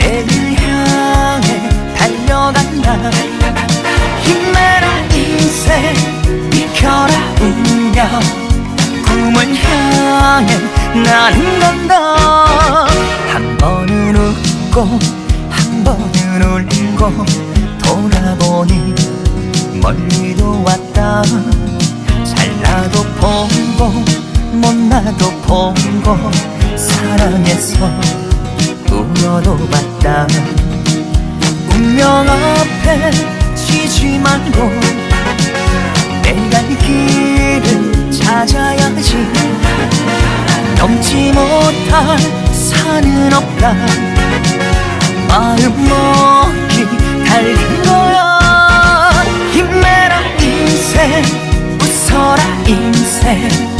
내를 향해 달려간다. 힘내라 인생 비켜라 운명. 꿈을 향해 나는 간다 한 번은 웃고 한 번은 울고 돌아보니 멀리도 왔다. 잘나도 보고 못나도 보고 사랑했어 봤다 운명 앞에 지지 말고 내가 이 길을 찾아야지. 넘지 못할 산은 없다. 마음 먹기 달린 거야. 힘내라 인생 웃어라 인생